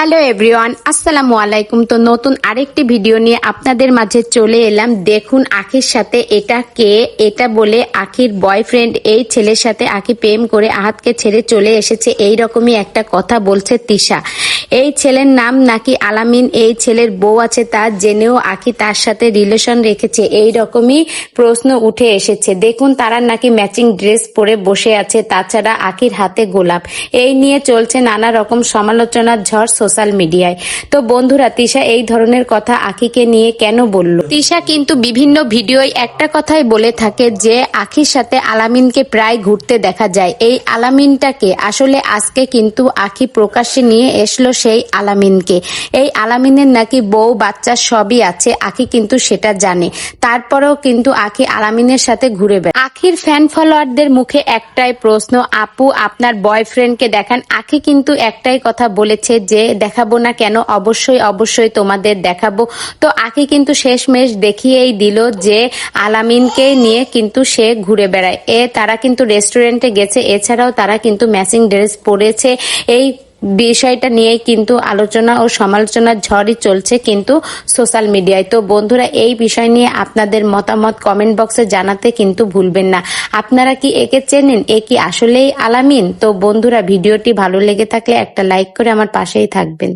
Hello everyone, আসসালামু আলাইকুম। তো নতুন আরেকটি ভিডিও নিয়ে আপনাদের মাঝে চলে এলাম। দেখুন আখির সাথে এটা কে? এটা বলে আখির বয়ফ্রেন্ড এই ছেলের সাথে আখি প্রেম করে আহাতকে ছেড়ে চলে এসেছে। এই রকমই একটা কথা বলছে তিশা। এই ছেলের নাম নাকি আলামিন, এই ছেলের বউ আছে তা জেনেও আখি তার সাথে রিলেশন রেখেছে। এই রকমই প্রশ্ন উঠে এসেছে। দেখুন, তারা নাকি ম্যাচিং ড্রেস পরে বসে আছে, তাছাড়া আখির হাতে গোলাপ। এই নিয়ে চলছে নানা রকম সমালোচনার ঝড় সোশ্যাল মিডিয়ায়। তো বন্ধুরা, তিশা এই ধরনের কথা আখিকে নিয়ে কেন বলল? তিশা কিন্তু বিভিন্ন ভিডিওয় একটা কথাই বলে থাকে যে, আখির সাথে আলামিনকে প্রায় ঘুরতে দেখা যায়। এই আলামিনটাকে আসলে আজকে কিন্তু আখি প্রকাশ্যে নিয়ে এসলো সেই আলামিনকে। এই আলামিনের নাকি বউ, বাচ্চা সবই আছে, আখি কিন্তু সেটা জানে। তারপরেও কিন্তু আখি আলামিনের সাথে ঘুরে বেড়ায়। আখির ফ্যান ফলোয়ারদের মুখে একটাই প্রশ্ন, আপু, আপনার বয়ফ্রেন্ডকে দেখান। আখি কিন্তু একটাই কথা বলেছে যে, দেখাবো না কেন? অবশ্যই অবশ্যই তোমাদের দেখাবো। তো আখি কিন্তু শেষমেশ দেখিয়েই দিল যে, আলামিনকে নিয়ে কিন্তু সে ঘুরে বেড়ায়। এ, তারা কিন্তু রেস্টুরেন্টে গেছে। এছাড়াও তারা কিন্তু ম্যাচিং ড্রেস পরেছে। এই বিষয়টা নিয়ে কিন্তু আলোচনা ও সমালোচনার ঝড়ই চলছে কিন্তু সোশ্যাল মিডিয়ায়। তো বন্ধুরা, এই বিষয় নিয়ে আপনাদের মতামত কমেন্ট বক্সে জানাতে কিন্তু ভুলবেন না। আপনারা কি একে চেনেন, এ কি আসলেই আলামিন? তো বন্ধুরা, ভিডিওটি ভালো লেগে থাকলে একটা লাইক করে আমার পাশেই থাকবেন।